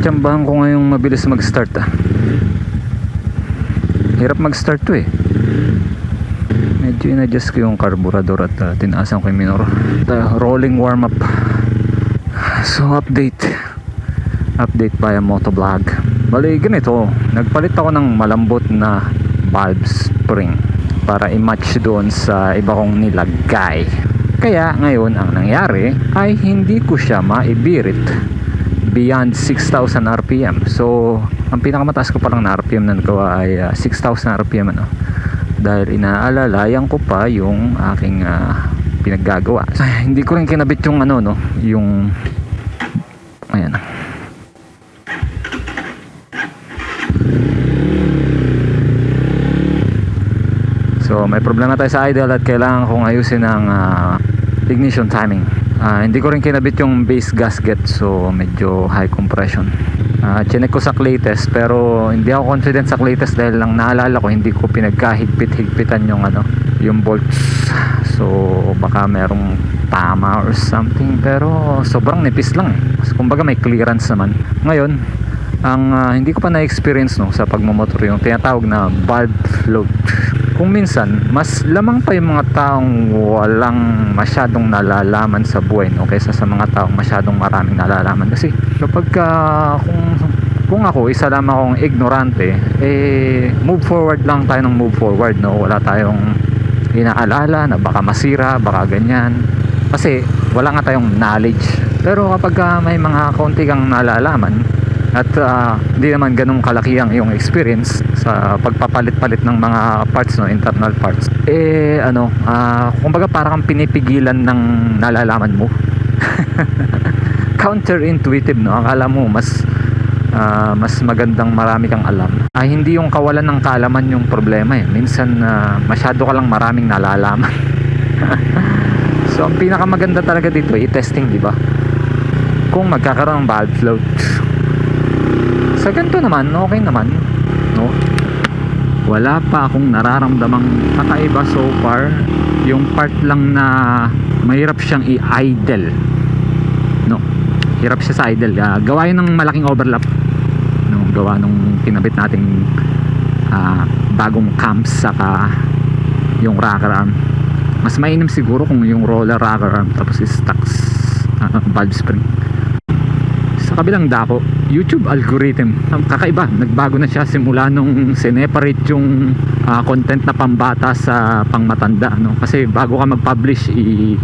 Tinatsambahan ko ngayong mabilis mag-start ah. Hirap mag-start to eh. Medyo in-adjust ko yung carburetor at uh, tinaasan ko yung minor. The rolling warm up. So update. Update via motovlog. Bali ganito, nagpalit ako ng malambot na valve spring para i-match doon sa iba kong nilagay. Kaya ngayon ang nangyari ay hindi ko siya maibirit beyond 6,000 RPM. So, ang pinakamataas ko palang na RPM na nagawa ay ah, 6,000 RPM ano. Dahil inaalalayan ko pa yung aking ah, pinaggagawa. Ay, hindi ko rin kinabit yung ano no, yung ayan. So may problema tayo sa idle at kailangan kong ayusin ang ah, ignition timing. Ah, hindi ko rin kinabit yung base gasket so medyo high compression. Ah, chinek ko sa clay test pero hindi ako confident sa clay test dahil lang naalala ko hindi ko pinagkahigpit-higpitan yung ano, yung bolts. So baka merong tama or something pero sobrang nipis lang eh. Kumbaga may clearance naman. Ngayon, ang ah, hindi ko pa na-experience no sa pagmumotor yung tinatawag na valve float kung minsan mas lamang pa yung mga taong walang masyadong nalalaman sa buhay no? Kaysa sa mga taong masyadong maraming nalalaman. Kasi kapag ka, kung kung ako isa lamang akong ignorante eh move forward lang tayo ng move forward no? Wala tayong inaalala na baka masira baka ganyan. Kasi wala nga tayong knowledge. Pero kapag ka may mga kaunti kang nalalaman at ah, hindi naman ganun kalaki ang iyong experience sa pagpapalit-palit ng mga parts no internal parts. Eh ano ah, kumbaga parang kang pinipigilan ng nalalaman mo. Counterintuitive no? Akala mo mas ah, mas magandang marami kang alam. Ah, hindi yung kawalan ng kaalaman yung problema eh. Minsan ah, masyado ka lang maraming nalalaman. So ang pinakamaganda talaga dito i-testing di ba? Kung magkakaroon ng valve float sa ganito naman okay naman no wala pa akong nararamdamang kakaiba so far. Yung part lang na mahirap siyang i-idle. No hirap siya sa idle. Ah, gawa yun ng malaking overlap no gawa nung kinabit nating ah, bagong cams saka yung rocker arm. Mas mainam siguro kung yung roller rocker arm tapos is stocks ah, valve spring. Sa kabilang dako YouTube algorithm. Kakaiba nagbago na siya simula nung sineparate yung ah, content na pambata sa pangmatanda no? Kasi bago ka mag-publish i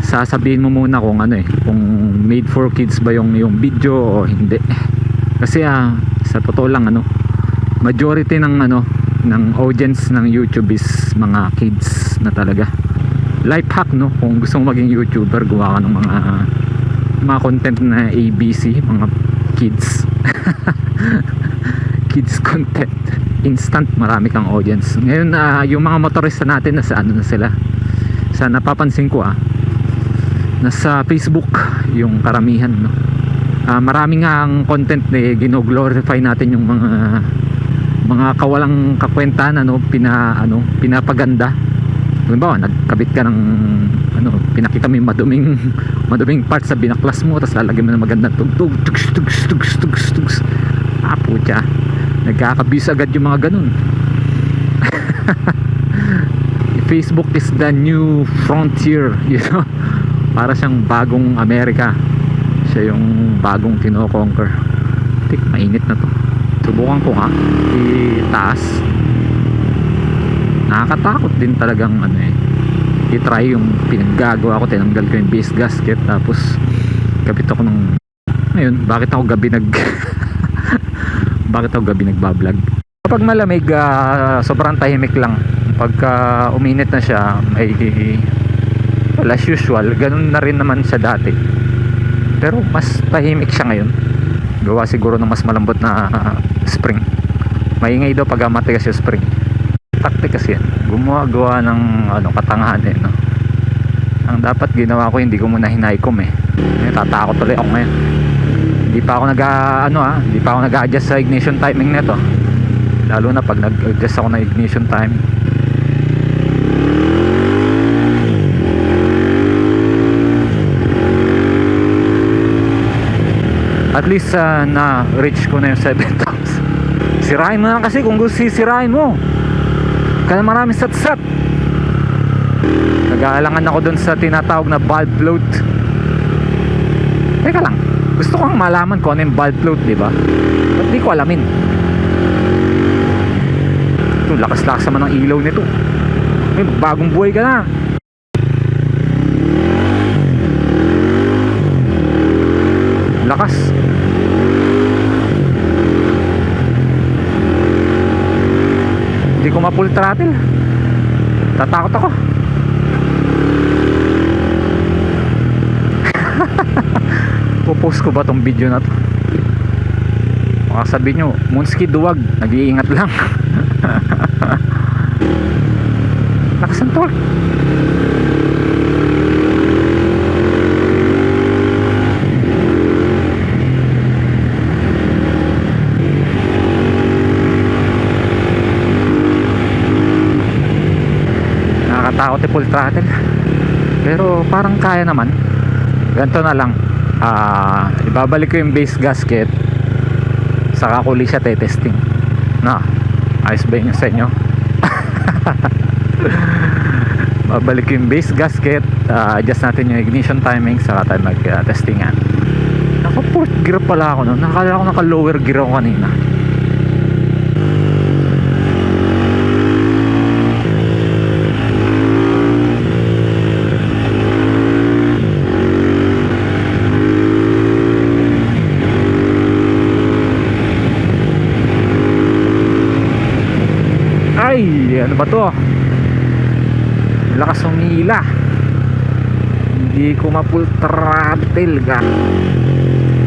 sasabihin mo muna kung ano eh kung made for kids ba yung yung video o hindi. Kasi ah, sa totoo lang ano majority ng ano ng audience ng YouTube is mga kids na talaga. Life hack no? Kung gusto mo maging YouTuber gawa ka ng mga mga content na ABC mga kids. Kids content. Instant marami kang audience. Ngayon ah, yung mga motorista natin nasa ano na sila? Sa napapansin ko ah nasa Facebook yung karamihan no? Ah, marami nga ang content na eh, gino-glorify natin yung mga mga kawalang kakwentan ano pina ano pinapaganda halimbawa nagkabit ka ng ano pinakita mo yung maduming maduming part sa binaklas mo tapos lalagyan mo ng magandang tugtog tugs tugs tugs tugs tugs. Ah putya nagkakabis agad yung mga ganun. Facebook is the new frontier you know? Para siyang bagong Amerika. Siya yung bagong kino-conquer. Tik mainit na to. Subukan ko nga itaas nakakatakot din talagang ano eh i-try yung pinaggagawa ko tinanggal ko yung base gasket tapos kapit ako ng ayun bakit ako gabi nag bakit ako gabi nagbablog? Kapag malamig ah, sobrang tahimik lang. Pagka uminit na siya may well, as usual ganun na rin naman siya dati. Pero mas tahimik siya ngayon. Gawa siguro ng mas malambot na ah, spring. Maingay daw pag matigas yung spring taktik kasi yan gumawa-gawa ng ano, katangahan eh no? ang dapat ginawa ko hindi ko muna hinaykom eh. Ngayon, tatakot tuloy ako ngayon. Hindi pa ako nag ano ah hindi pa ako nag-adjust sa ignition timing nito lalo na pag nag-adjust ako ng ignition time. At least ah, na reach ko na yung 7,000 sirain mo na kasi kung gusto sisirain mo kaya marami sat-sat nag-aalangan ako dun sa tinatawag na valve float. Teka lang gusto ko ang malaman kung ano yung valve float di ba? Ba't di ko alamin? Ito lakas-lakas naman ng ilaw nito. May bagong buhay ka na. Lakas hindi ko ma full throttle tatakot ako. Popost ko ba tong video na to? Baka sabihin nyo Munski duwag nag-iingat lang. Lakas torque nakakatakot yung full throttle. Pero parang kaya naman. Ganito na lang. Ah ibabalik ko yung base gasket. Saka ko ulit siya testing na ayos ba yun sa inyo? Babalik ko yung base gasket. Ah, adjust natin yung ignition timing. Saka tayo mag ah, testingan. Naka fourth gear pala ako no nakala ko naka lower gear ako kanina Ay, ano ba to? Lakas umila. Hindi ko ma-full throttle ka.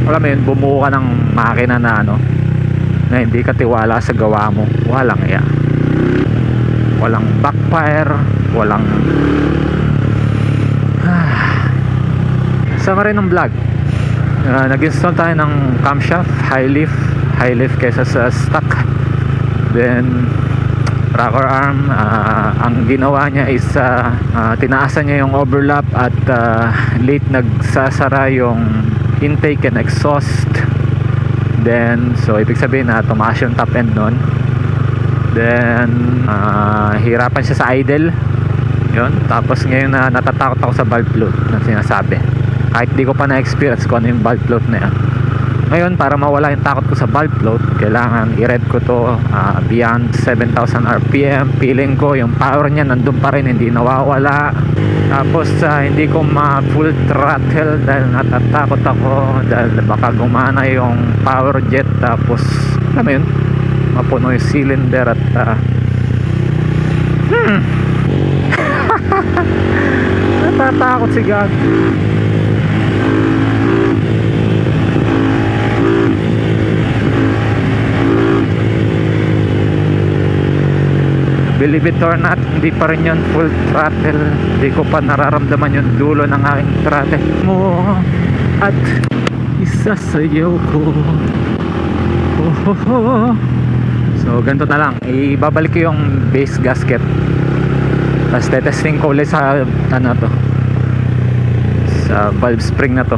Alam mo yun, bumuo ka ng makina na ano, na hindi ka tiwala sa gawa mo. Walang iya. Walang backfire, walang... Sama rin ng vlog. Uh, nag-install tayo ng camshaft, high lift, high lift kaysa sa stock. Then, rocker arm ah, ang ginawa niya is ah, ah, tinaasan niya yung overlap at ah, late nagsasara yung intake and exhaust. Then so ibig sabihin na tumaas yung top end nun. Then ah, hirapan siya sa idle. Yun. Tapos ngayon na natatakot ako sa valve float na sinasabi. Kahit di ko pa na-experience kung ano yung valve float na yan ngayon para mawala yung takot ko sa valve float kailangan i-read ko to ah, beyond 7000 rpm feeling ko yung power niya nandun pa rin hindi nawawala. Tapos ah, hindi ko ma full throttle dahil natatakot ako dahil baka gumana yung power jet. Tapos alam yun mapuno yung cylinder at ah, hmm. Natatakot si God believe it or not hindi pa rin yun full throttle. Hindi ko pa nararamdaman yung dulo ng aking throttle. Mo at isasayaw ko. Oh, oh, oh. so ganito na lang. Ibabalik ko yung base gasket. Tapos tetesting ko ulit sa ano to sa valve spring na to.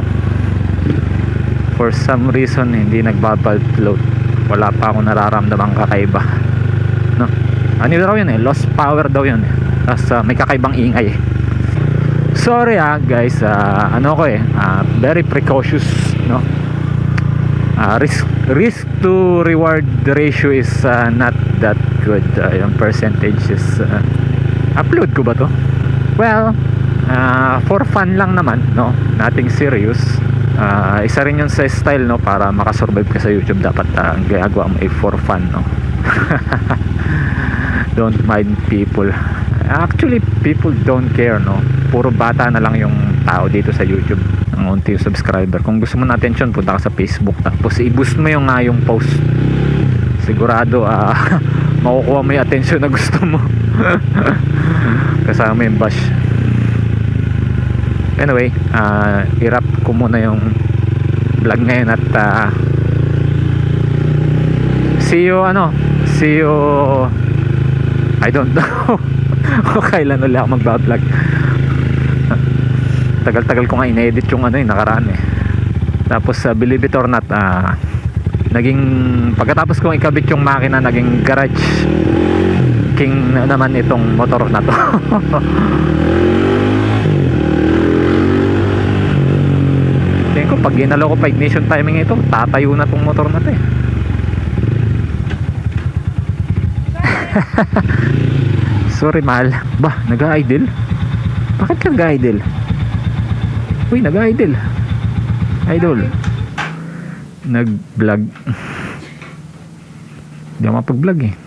For some reason hindi nagbabalve float wala pa akong nararamdamang kakaiba. No ano daw yun eh lost power daw yun eh. Tapos ah, may kakaibang ingay eh. Sorry ah guys ah, ano ko eh ah, very precautious no? Ah, risk risk to reward ratio is ah, not that good. Ah, yung percentage is ah, upload ko ba to? Well ah, for fun lang naman no? Nothing serious. Ah, isa rin yun sa style no? Para makasurvive ka sa YouTube dapat ang ginagawa mo ay for fun no don't mind people. Actually people don't care no? Puro bata na lang yung tao dito sa YouTube. Ang unti yung subscriber. Kung gusto mo na attention punta ka sa Facebook. Tapos i-boost mo yung nga yung post. Sigurado ah makukuha mo yung attention na gusto mo. Kasama yung bash. Anyway ah i-wrap ko muna yung vlog ngayon at ah, see you ano? See you I don't know kailan ulit ako magbablog tagal-tagal ko nga in-edit yung ano yung nakaraan eh Tapos sa believe it or not, ah, naging pagkatapos kong ikabit yung makina, naging garage king na naman itong motor na to. Tingin ko pag ginalaw ko pa ignition timing ito, tatayo na tong motor na to eh. Sorry mahal. Bah, nag-idle? Bakit ka nag-idle? Uy, nag-idle. Idol. Nag-vlog. Hindi ako mapag-vlog eh.